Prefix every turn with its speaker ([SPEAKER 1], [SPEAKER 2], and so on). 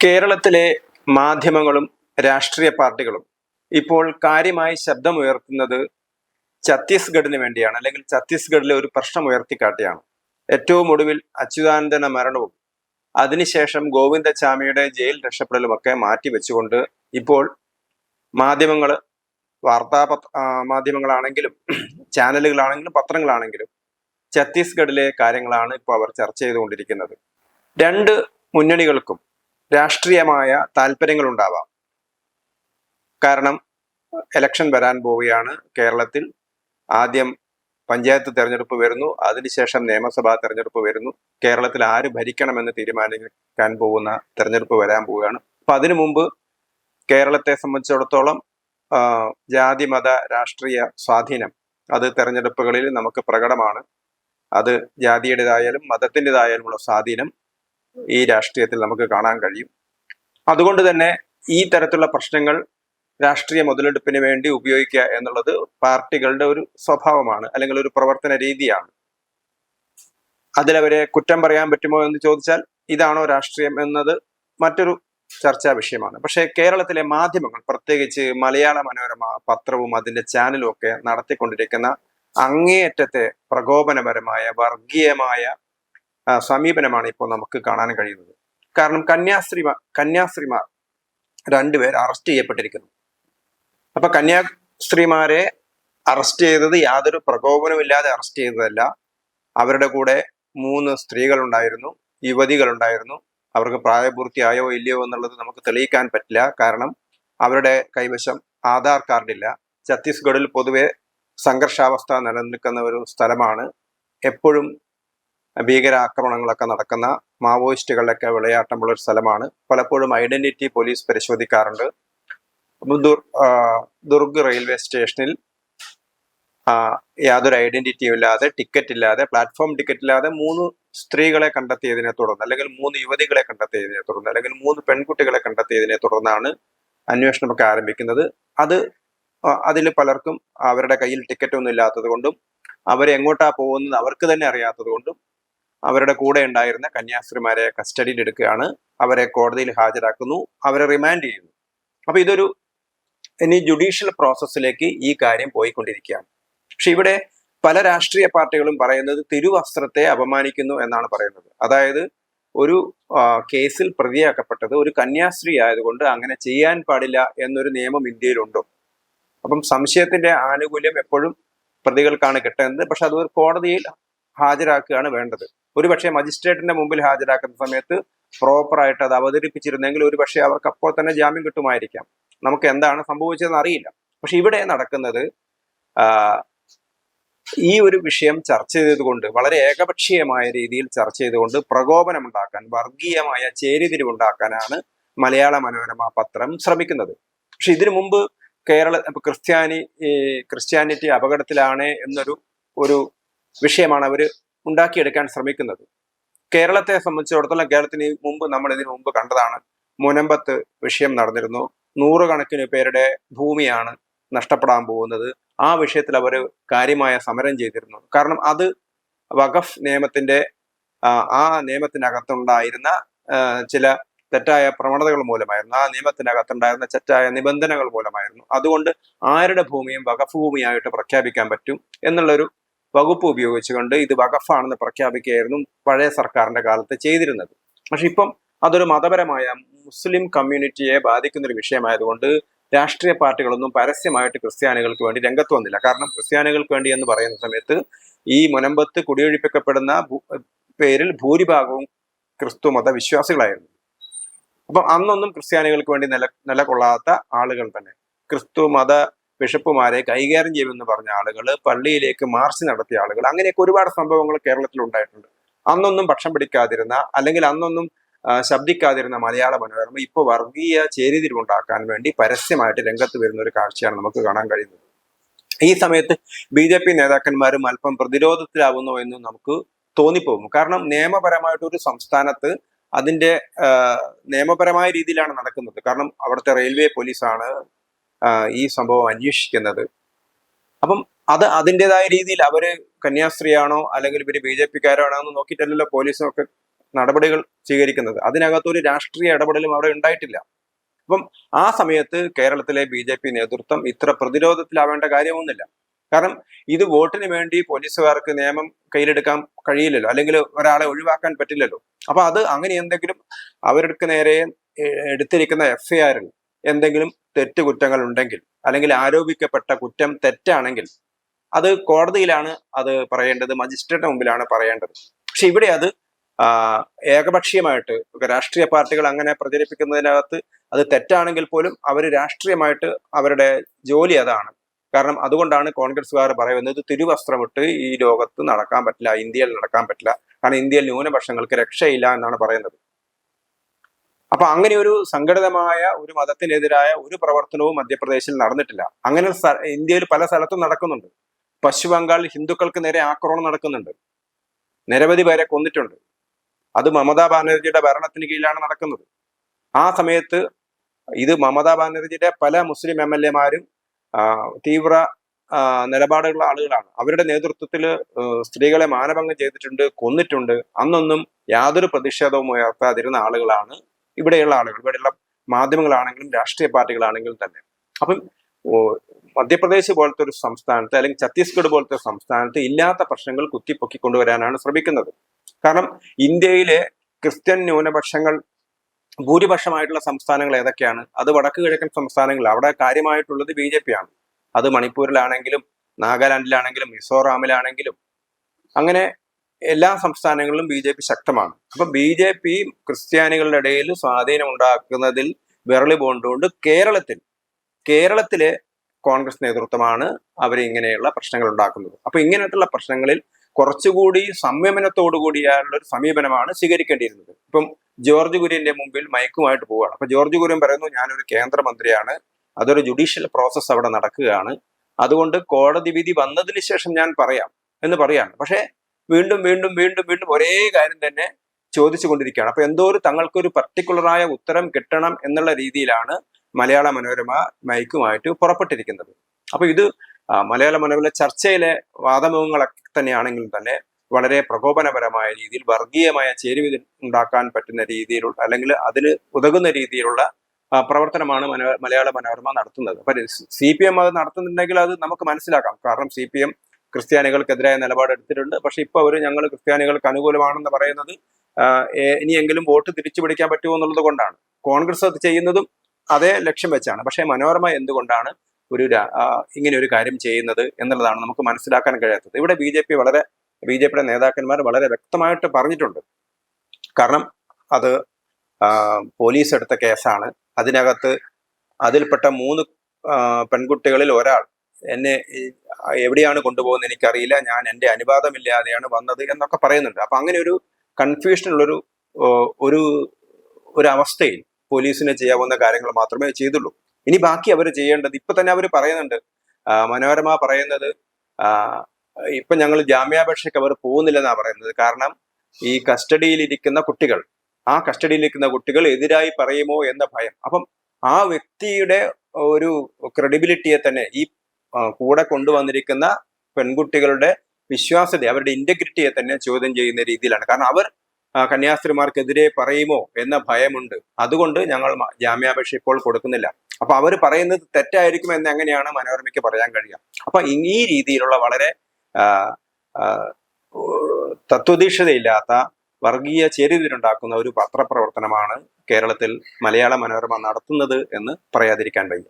[SPEAKER 1] കേരളത്തിലെ മാധ്യമങ്ങളും രാഷ്ട്രീയ പാർട്ടികളും ഇപ്പോൾ കാര്യമായി ശബ്ദമുയർത്തുന്നത് ഛത്തീസ്ഗഡിന് വേണ്ടിയാണ് അല്ലെങ്കിൽ ഛത്തീസ്ഗഡിലെ ഒരു പ്രശ്നം ഉയർത്തിക്കാട്ടിയാണ്. ഏറ്റവും ഒടുവിൽ അച്യുതാനന്ദന മരണവും അതിനുശേഷം ഗോവിന്ദചാമിയുടെ ജയിൽ രക്ഷപ്പെടലുമൊക്കെ മാറ്റിവെച്ചുകൊണ്ട് ഇപ്പോൾ മാധ്യമങ്ങൾ വാർത്താ മാധ്യമങ്ങളാണെങ്കിലും ചാനലുകളാണെങ്കിലും പത്രങ്ങളാണെങ്കിലും ഛത്തീസ്ഗഡിലെ കാര്യങ്ങളാണ് ഇപ്പോൾ അവർ ചർച്ച ചെയ്തുകൊണ്ടിരിക്കുന്നത്. രണ്ട് മുന്നണികൾക്കും രാഷ്ട്രീയമായ താല്പര്യങ്ങൾ ഉണ്ടാവാം കാരണം എലക്ഷൻ വരാൻ പോവുകയാണ് കേരളത്തിൽ. ആദ്യം പഞ്ചായത്ത് തെരഞ്ഞെടുപ്പ് വരുന്നു അതിനുശേഷം നിയമസഭാ തെരഞ്ഞെടുപ്പ് വരുന്നു. കേരളത്തിൽ ആര് ഭരിക്കണമെന്ന് തീരുമാനിക്കാൻ പോകുന്ന തെരഞ്ഞെടുപ്പ് വരാൻ പോവുകയാണ്. അപ്പൊ അതിനു മുമ്പ് കേരളത്തെ സംബന്ധിച്ചിടത്തോളം ജാതി മത രാഷ്ട്രീയ സ്വാധീനം അത് തെരഞ്ഞെടുപ്പുകളിൽ നമുക്ക് പ്രകടമാണ്. അത് ജാതിയുടേതായാലും മതത്തിന്റെതായാലുമുള്ള സ്വാധീനം ഈ രാഷ്ട്രീയത്തിൽ നമുക്ക് കാണാൻ കഴിയും. അതുകൊണ്ട് തന്നെ ഈ തരത്തിലുള്ള പ്രശ്നങ്ങൾ രാഷ്ട്രീയ മുതലെടുപ്പിന് വേണ്ടി ഉപയോഗിക്കുക എന്നുള്ളത് പാർട്ടികളുടെ ഒരു സ്വഭാവമാണ് അല്ലെങ്കിൽ ഒരു പ്രവർത്തന രീതിയാണ്. അതിലവരെ കുറ്റം പറയാൻ പറ്റുമോ എന്ന് ചോദിച്ചാൽ ഇതാണോ രാഷ്ട്രീയം എന്നത് മറ്റൊരു ചർച്ചാ വിഷയമാണ്. പക്ഷേ കേരളത്തിലെ മാധ്യമങ്ങൾ പ്രത്യേകിച്ച് മലയാള മനോരമ പത്രവും അതിന്റെ ചാനലും ഒക്കെ നടത്തിക്കൊണ്ടിരിക്കുന്ന അങ്ങേയറ്റത്തെ പ്രകോപനപരമായ വർഗീയമായ സമീപനമാണ് ഇപ്പോൾ നമുക്ക് കാണാൻ കഴിയുന്നത്. കാരണം കന്യാസ്ത്രീമാർ കന്യാസ്ത്രീമാർ രണ്ടുപേർ അറസ്റ്റ് ചെയ്യപ്പെട്ടിരിക്കുന്നു. അപ്പൊ കന്യാസ്ത്രീമാരെ അറസ്റ്റ് ചെയ്തത് യാതൊരു പ്രകോപനമില്ലാതെ അറസ്റ്റ് ചെയ്തതല്ല. അവരുടെ കൂടെ മൂന്ന് സ്ത്രീകളുണ്ടായിരുന്നു യുവതികളുണ്ടായിരുന്നു. അവർക്ക് പ്രായപൂർത്തിയായോ ഇല്ലയോ എന്നുള്ളത് നമുക്ക് തെളിയിക്കാൻ പറ്റില്ല. കാരണം അവരുടെ കൈവശം ആധാർ കാർഡില്ല. ഛത്തീസ്ഗഡിൽ പൊതുവെ സംഘർഷാവസ്ഥ നിലനിൽക്കുന്ന ഒരു സ്ഥലമാണ്. എപ്പോഴും ഭീകരാക്രമണങ്ങളൊക്കെ നടക്കുന്ന മാവോയിസ്റ്റുകളുടെയൊക്കെ വിളയാട്ടമുള്ള ഒരു സ്ഥലമാണ്. പലപ്പോഴും ഐഡന്റിറ്റി പോലീസ് പരിശോധിക്കാറുണ്ട്. ദുർഗ് റെയിൽവേ സ്റ്റേഷനിൽ യാതൊരു ഐഡന്റിറ്റിയും ഇല്ലാതെ ടിക്കറ്റ് ഇല്ലാതെ പ്ലാറ്റ്ഫോം ടിക്കറ്റ് ഇല്ലാതെ മൂന്ന് സ്ത്രീകളെ കണ്ടെത്തിയതിനെ തുടർന്ന് അല്ലെങ്കിൽ മൂന്ന് യുവതികളെ കണ്ടെത്തിയതിനെ തുടർന്ന് അല്ലെങ്കിൽ മൂന്ന് പെൺകുട്ടികളെ കണ്ടെത്തിയതിനെ തുടർന്നാണ് അന്വേഷണമൊക്കെ ആരംഭിക്കുന്നത്. അത് അതിൽ പലർക്കും അവരുടെ കയ്യിൽ ടിക്കറ്റ് ഒന്നും ഇല്ലാത്തത് കൊണ്ടും അവരെങ്ങോട്ടാ പോകുന്നത് അവർക്ക് തന്നെ അറിയാത്തത് കൊണ്ടും അവരുടെ കൂടെ ഉണ്ടായിരുന്ന കന്യാസ്ത്രീമാരെ കസ്റ്റഡിയിൽ എടുക്കുകയാണ്. അവരെ കോടതിയിൽ ഹാജരാക്കുന്നു. അവരെ റിമാൻഡ് ചെയ്യുന്നു. അപ്പൊ ഇതൊരു ഇനി ജുഡീഷ്യൽ പ്രോസസ്സിലേക്ക് ഈ കാര്യം പോയിക്കൊണ്ടിരിക്കുകയാണ്. പക്ഷെ ഇവിടെ പല രാഷ്ട്രീയ പാർട്ടികളും പറയുന്നത് തിരുവസ്ത്രത്തെ അപമാനിക്കുന്നു എന്നാണ് പറയുന്നത്. അതായത് ഒരു കേസിൽ പ്രതിയാക്കപ്പെട്ടത് ഒരു കന്യാസ്ത്രീ ആയതുകൊണ്ട് അങ്ങനെ ചെയ്യാൻ പാടില്ല എന്നൊരു നിയമം ഇന്ത്യയിലുണ്ടോ? അപ്പം സംശയത്തിന്റെ ആനുകൂല്യം എപ്പോഴും പ്രതികൾക്കാണ് കിട്ടുന്നത് പക്ഷെ അത് കോടതിയിൽ ഹാജരാക്കുകയാണ് വേണ്ടത്. ഒരുപക്ഷെ മജിസ്ട്രേറ്റിന്റെ മുമ്പിൽ ഹാജരാക്കുന്ന സമയത്ത് പ്രോപ്പറായിട്ട് അത് അവതരിപ്പിച്ചിരുന്നെങ്കിൽ ഒരുപക്ഷെ അവർക്ക് അപ്പോൾ തന്നെ ജാമ്യം കിട്ടുമായിരിക്കാം. നമുക്ക് എന്താണ് സംഭവിച്ചതെന്ന് അറിയില്ല. പക്ഷെ ഇവിടെ നടക്കുന്നത് ഈ ഒരു വിഷയം ചർച്ച ചെയ്തുകൊണ്ട് വളരെ ഏകപക്ഷീയമായ രീതിയിൽ ചർച്ച ചെയ്തുകൊണ്ട് പ്രകോപനം ഉണ്ടാക്കാൻ വർഗീയമായ ചേരിതിരിവുണ്ടാക്കാനാണ് മലയാള മനോരമ പത്രം ശ്രമിക്കുന്നത്. പക്ഷെ ഇതിനു മുമ്പ് കേരള ക്രിസ്ത്യാനി ക്രിസ്ത്യാനിറ്റി അപകടത്തിലാണ് എന്നൊരു ഒരു വിഷയമാണ് അവർ ഉണ്ടാക്കിയെടുക്കാൻ ശ്രമിക്കുന്നത്. കേരളത്തെ സംബന്ധിച്ചിടത്തോളം കേരളത്തിന് മുമ്പ് നമ്മൾ ഇതിനു മുമ്പ് കണ്ടതാണ് മുനമ്പത്ത് വിഷയം നടന്നിരുന്നു. നൂറുകണക്കിന് പേരുടെ ഭൂമിയാണ് നഷ്ടപ്പെടാൻ പോകുന്നത്. ആ വിഷയത്തിൽ അവർ കാര്യമായ സമരം ചെയ്തിരുന്നു. കാരണം അത് വഖഫ് നിയമത്തിന്റെ ആ, നിയമത്തിനകത്തുണ്ടായിരുന്ന ചില തെറ്റായ പ്രവണതകൾ മൂലമായിരുന്നു. ആ നിയമത്തിനകത്തുണ്ടായിരുന്ന തെറ്റായ നിബന്ധനകൾ മൂലമായിരുന്നു. അതുകൊണ്ട് ആരുടെ ഭൂമിയും വഖഫ് ഭൂമിയായിട്ട് പ്രഖ്യാപിക്കാൻ പറ്റും എന്നുള്ളൊരു വകുപ്പ് ഉപയോഗിച്ചുകൊണ്ട് ഇത് വകഫാണെന്ന് പ്രഖ്യാപിക്കുകയായിരുന്നു പഴയ സർക്കാരിന്റെ കാലത്ത് ചെയ്തിരുന്നത്. പക്ഷെ ഇപ്പം അതൊരു മതപരമായ മുസ്ലിം കമ്മ്യൂണിറ്റിയെ ബാധിക്കുന്ന ഒരു വിഷയമായതുകൊണ്ട് രാഷ്ട്രീയ പാർട്ടികളൊന്നും പരസ്യമായിട്ട് ക്രിസ്ത്യാനികൾക്ക് വേണ്ടി രംഗത്ത് വന്നില്ല. കാരണം ക്രിസ്ത്യാനികൾക്ക് വേണ്ടി എന്ന് പറയുന്ന സമയത്ത് ഈ മുനമ്പത്ത് കുടിയൊഴിപ്പിക്കപ്പെടുന്ന പേരിൽ ഭൂരിഭാഗവും ക്രിസ്തു മത വിശ്വാസികളായിരുന്നു. അപ്പം അന്നൊന്നും ക്രിസ്ത്യാനികൾക്ക് വേണ്ടി നില നിലകൊള്ളാത്ത ആളുകൾ തന്നെ. ക്രിസ്തു മത ബിഷപ്പുമാരെ കൈകാര്യം ചെയ്യുമെന്ന് പറഞ്ഞ ആളുകൾ പള്ളിയിലേക്ക് മാർച്ച് നടത്തിയ ആളുകൾ അങ്ങനെയൊക്കെ ഒരുപാട് സംഭവങ്ങൾ കേരളത്തിൽ ഉണ്ടായിട്ടുണ്ട്. അന്നൊന്നും പക്ഷം പിടിക്കാതിരുന്ന അല്ലെങ്കിൽ അന്നൊന്നും ശബ്ദിക്കാതിരുന്ന മലയാള മനോരമ ഇപ്പോൾ വർഗീയ ചേരിതിരിവുണ്ടാക്കാൻ വേണ്ടി പരസ്യമായിട്ട് രംഗത്ത് വരുന്ന ഒരു കാഴ്ചയാണ് നമുക്ക് കാണാൻ കഴിയുന്നത്. ഈ സമയത്ത് ബി ജെ പി നേതാക്കന്മാരും അല്പം പ്രതിരോധത്തിലാവുന്നു എന്ന് നമുക്ക് തോന്നിപ്പോകും. കാരണം നിയമപരമായിട്ട് ഒരു സംസ്ഥാനത്ത് അതിന്റെ നിയമപരമായ രീതിയിലാണ് നടക്കുന്നത്. കാരണം അവിടുത്തെ റെയിൽവേ പോലീസാണ് ഈ സംഭവം അന്വേഷിക്കുന്നത്. അപ്പം അത് അതിന്റെതായ രീതിയിൽ അവർ കന്യാസ്ത്രീയാണോ അല്ലെങ്കിൽ ഇവർ ബി ജെ പിക്കാരാണോ എന്ന് നോക്കിയിട്ടല്ലല്ലോ പോലീസും ഒക്കെ നടപടികൾ സ്വീകരിക്കുന്നത്. അതിനകത്തൊരു രാഷ്ട്രീയ ഇടപെടലും അവിടെ ഉണ്ടായിട്ടില്ല. അപ്പം ആ സമയത്ത് കേരളത്തിലെ ബി ജെ പി നേതൃത്വം ഇത്ര പ്രതിരോധത്തിലാവേണ്ട കാര്യമൊന്നുമില്ല. കാരണം ഇത് വോട്ടിന് വേണ്ടി പോലീസുകാർക്ക് നിയമം കയ്യിലെടുക്കാൻ കഴിയില്ലല്ലോ. അല്ലെങ്കിൽ ഒരാളെ ഒഴിവാക്കാൻ പറ്റില്ലല്ലോ. അപ്പൊ അത് അങ്ങനെ എന്തെങ്കിലും അവർക്ക് നേരെ എടുത്തിരിക്കുന്ന എഫ്ഐആറിൽ എന്തെങ്കിലും തെറ്റ് കുറ്റങ്ങൾ ഉണ്ടെങ്കിൽ അല്ലെങ്കിൽ ആരോപിക്കപ്പെട്ട കുറ്റം തെറ്റാണെങ്കിൽ അത് കോടതിയിലാണ് അത് പറയേണ്ടത് മജിസ്ട്രേറ്റ് മുമ്പിലാണ് പറയേണ്ടത്. പക്ഷെ ഇവിടെ അത് ഏകപക്ഷീയമായിട്ട് രാഷ്ട്രീയ പാർട്ടികൾ അങ്ങനെ പ്രചരിപ്പിക്കുന്നതിനകത്ത് അത് തെറ്റാണെങ്കിൽ പോലും അവർ രാഷ്ട്രീയമായിട്ട് അവരുടെ ജോലി അതാണ്. കാരണം അതുകൊണ്ടാണ് കോൺഗ്രസ്സുകാർ പറയുന്നത് തിരുവസ്ത്രമിട്ട് ഈ ലോകത്ത് നടക്കാൻ പറ്റില്ല ഇന്ത്യയിൽ നടക്കാൻ പറ്റില്ല. കാരണം ഇന്ത്യയിൽ ന്യൂനപക്ഷങ്ങൾക്ക് രക്ഷയില്ല എന്നാണ് പറയുന്നത്. അപ്പൊ അങ്ങനെ ഒരു സംഘടിതമായ ഒരു മതത്തിനെതിരായ ഒരു പ്രവർത്തനവും മധ്യപ്രദേശിൽ നടന്നിട്ടില്ല. അങ്ങനെ ഇന്ത്യയിൽ പല സ്ഥലത്തും നടക്കുന്നുണ്ട്. പശ്ചിമ ബംഗാളിൽ ഹിന്ദുക്കൾക്ക് നേരെ ആക്രമണം നടക്കുന്നുണ്ട്. നിരവധി പേരെ കൊന്നിട്ടുണ്ട്. അത് മമതാ ബാനർജിയുടെ ഭരണത്തിന് കീഴിലാണ് നടക്കുന്നത്. ആ സമയത്ത് ഇത് മമതാ ബാനർജിയുടെ പല മുസ്ലിം എം എൽ എമാരും തീവ്ര നിലപാടുള്ള ആളുകളാണ്. അവരുടെ നേതൃത്വത്തിൽ സ്ത്രീകളെ മാനഭംഗം ചെയ്തിട്ടുണ്ട് കൊന്നിട്ടുണ്ട്. അന്നൊന്നും യാതൊരു പ്രതിഷേധവും ഉയർത്താതിരുന്ന ആളുകളാണ് ഇവിടെയുള്ള ആളുകൾ ഇവിടെയുള്ള മാധ്യമങ്ങളാണെങ്കിലും രാഷ്ട്രീയ പാർട്ടികളാണെങ്കിലും തന്നെ. അപ്പം മധ്യപ്രദേശ് പോലത്തെ ഒരു സംസ്ഥാനത്ത് അല്ലെങ്കിൽ ഛത്തീസ്ഗഡ് പോലത്തെ സംസ്ഥാനത്ത് ഇല്ലാത്ത പ്രശ്നങ്ങൾ കുത്തിപ്പൊക്കി കൊണ്ടുവരാനാണ് ശ്രമിക്കുന്നത്. കാരണം ഇന്ത്യയിലെ ക്രിസ്ത്യൻ ന്യൂനപക്ഷങ്ങൾ ഭൂരിപക്ഷമായിട്ടുള്ള സംസ്ഥാനങ്ങൾ ഏതൊക്കെയാണ്? അത് വടക്ക് കിഴക്കൻ സംസ്ഥാനങ്ങൾ. അവിടെ കാര്യമായിട്ടുള്ളത് ബി ജെ പി ആണ് അത് മണിപ്പൂരിലാണെങ്കിലും നാഗാലാൻഡിലാണെങ്കിലും മിസോറാമിലാണെങ്കിലും. അങ്ങനെ എല്ലാ സംസ്ഥാനങ്ങളിലും ബി ജെ പി ശക്തമാണ്. അപ്പൊ ബി ജെ പി ക്രിസ്ത്യാനികളുടെ ഇടയിൽ സ്വാധീനം ഉണ്ടാക്കുന്നതിൽ വിരളി പോണ്ടുകൊണ്ട് കേരളത്തിൽ. കേരളത്തിലെ കോൺഗ്രസ് നേതൃത്വമാണ് അവർ ഇങ്ങനെയുള്ള പ്രശ്നങ്ങൾ ഉണ്ടാക്കുന്നത്. അപ്പൊ ഇങ്ങനെയുള്ള പ്രശ്നങ്ങളിൽ കുറച്ചുകൂടി സംയമനത്തോടു കൂടിയുള്ള ഒരു സമീപനമാണ് സ്വീകരിക്കേണ്ടിയിരുന്നത്. ഇപ്പം ജോർജ് കുര്യന്റെ മുമ്പിൽ മയക്കുമായിട്ട് പോവുകയാണ്. അപ്പൊ ജോർജ് കുര്യൻ പറയുന്നു ഞാനൊരു കേന്ദ്രമന്ത്രിയാണ്. അതൊരു ജുഡീഷ്യൽ പ്രോസസ്സ് അവിടെ നടക്കുകയാണ്. അതുകൊണ്ട് കോടതി വിധി വന്നതിന് ശേഷം ഞാൻ പറയാം എന്ന് പറയാണ്. പക്ഷേ വീണ്ടും വീണ്ടും വീണ്ടും വീണ്ടും ഒരേ കാര്യം തന്നെ ചോദിച്ചു കൊണ്ടിരിക്കുകയാണ് അപ്പൊ എന്തോ ഒരു തങ്ങൾക്കൊരു പർട്ടിക്കുലറായ ഉത്തരം കിട്ടണം എന്നുള്ള രീതിയിലാണ് മലയാള മനോരമ മയക്കുമായിട്ട് പുറപ്പെട്ടിരിക്കുന്നത്. അപ്പൊ ഇത് മലയാള മനോരമ ചർച്ചയിലെ വാദമുഖങ്ങളൊക്കെ തന്നെയാണെങ്കിലും തന്നെ വളരെ പ്രകോപനപരമായ രീതിയിൽ വർഗീയമായ ചേരുവ ഉണ്ടാക്കാൻ പറ്റുന്ന രീതിയിലുള്ള അല്ലെങ്കിൽ അതിന് ഉതകുന്ന രീതിയിലുള്ള പ്രവർത്തനമാണ് മലയാള മനോരമ നടത്തുന്നത്. അപ്പൊ സി പി എം അത് നടത്തുന്നുണ്ടെങ്കിൽ അത് നമുക്ക് മനസ്സിലാക്കാം. കാരണം സി പി എം ക്രിസ്ത്യാനികൾക്കെതിരായ നിലപാട് എടുത്തിട്ടുണ്ട്. പക്ഷെ ഇപ്പൊ അവർ ഞങ്ങൾ ക്രിസ്ത്യാനികൾക്ക് അനുകൂലമാണെന്ന് പറയുന്നത് ഇനിയെങ്കിലും വോട്ട് തിരിച്ചു പിടിക്കാൻ പറ്റുമോ എന്നുള്ളത് കൊണ്ടാണ്. കോൺഗ്രസ് അത് ചെയ്യുന്നതും അതേ ലക്ഷ്യം വെച്ചാണ്. പക്ഷേ മനോരമ എന്തുകൊണ്ടാണ് ഒരു ഇങ്ങനെ ഒരു കാര്യം ചെയ്യുന്നത് എന്നുള്ളതാണ് നമുക്ക് മനസ്സിലാക്കാൻ കഴിയാത്തത്. ഇവിടെ ബി ജെ പി വളരെ ബി ജെ പിയുടെ നേതാക്കന്മാർ വളരെ വ്യക്തമായിട്ട് പറഞ്ഞിട്ടുണ്ട്. കാരണം അത് പോലീസ് എടുത്ത കേസാണ്. അതിനകത്ത് അതിൽപ്പെട്ട മൂന്ന് പെൺകുട്ടികളിൽ ഒരാൾ എന്നെ എവിടെയാണ് കൊണ്ടുപോകുന്നത് എനിക്കറിയില്ല. ഞാൻ എന്റെ അനുവാദമില്ലാതെയാണ് വന്നത് എന്നൊക്കെ പറയുന്നുണ്ട്. അപ്പൊ അങ്ങനെ ഒരു കൺഫ്യൂഷനുള്ളൊരു ഒരു ഒരു അവസ്ഥയിൽ പോലീസിന് ചെയ്യാവുന്ന കാര്യങ്ങൾ മാത്രമേ ചെയ്തുള്ളൂ. ഇനി ബാക്കി അവർ ചെയ്യേണ്ടത് ഇപ്പൊ തന്നെ അവർ പറയുന്നുണ്ട്. മനോരമ പറയുന്നത് ഇപ്പൊ ഞങ്ങൾ ജാമ്യാപേക്ഷയ്ക്ക് അവർ പോകുന്നില്ലെന്നാ പറയുന്നത്. കാരണം ഈ കസ്റ്റഡിയിലിരിക്കുന്ന കുട്ടികൾ ആ കസ്റ്റഡിയിലിരിക്കുന്ന കുട്ടികൾ എതിരായി പറയുമോ എന്ന ഭയം. അപ്പം ആ വ്യക്തിയുടെ ഒരു ക്രെഡിബിലിറ്റിയെ തന്നെ ഈ കൂടെ കൊണ്ടുവന്നിരിക്കുന്ന പെൺകുട്ടികളുടെ വിശ്വാസ്യത അവരുടെ ഇന്റഗ്രിറ്റിയെ തന്നെ ചോദ്യം ചെയ്യുന്ന രീതിയിലാണ്. കാരണം അവർ കന്യാസ്ത്രീമാർക്കെതിരെ പറയുമോ എന്ന ഭയമുണ്ട്. അതുകൊണ്ട് ഞങ്ങൾ ജാമ്യാപേക്ഷ ഇപ്പോൾ കൊടുക്കുന്നില്ല. അപ്പൊ അവർ പറയുന്നത് തെറ്റായിരിക്കും എന്ന് എങ്ങനെയാണ് മനോരമയ്ക്ക് പറയാൻ കഴിയുക? അപ്പൊ ഈ രീതിയിലുള്ള വളരെ തത്വദീക്ഷതയില്ലാത്ത വർഗീയ ചേരിതിരുണ്ടാക്കുന്ന ഒരു പത്രപ്രവർത്തനമാണ് കേരളത്തിൽ മലയാള മനോരമ നടത്തുന്നത് എന്ന് പറയാതിരിക്കാൻ വയ്യ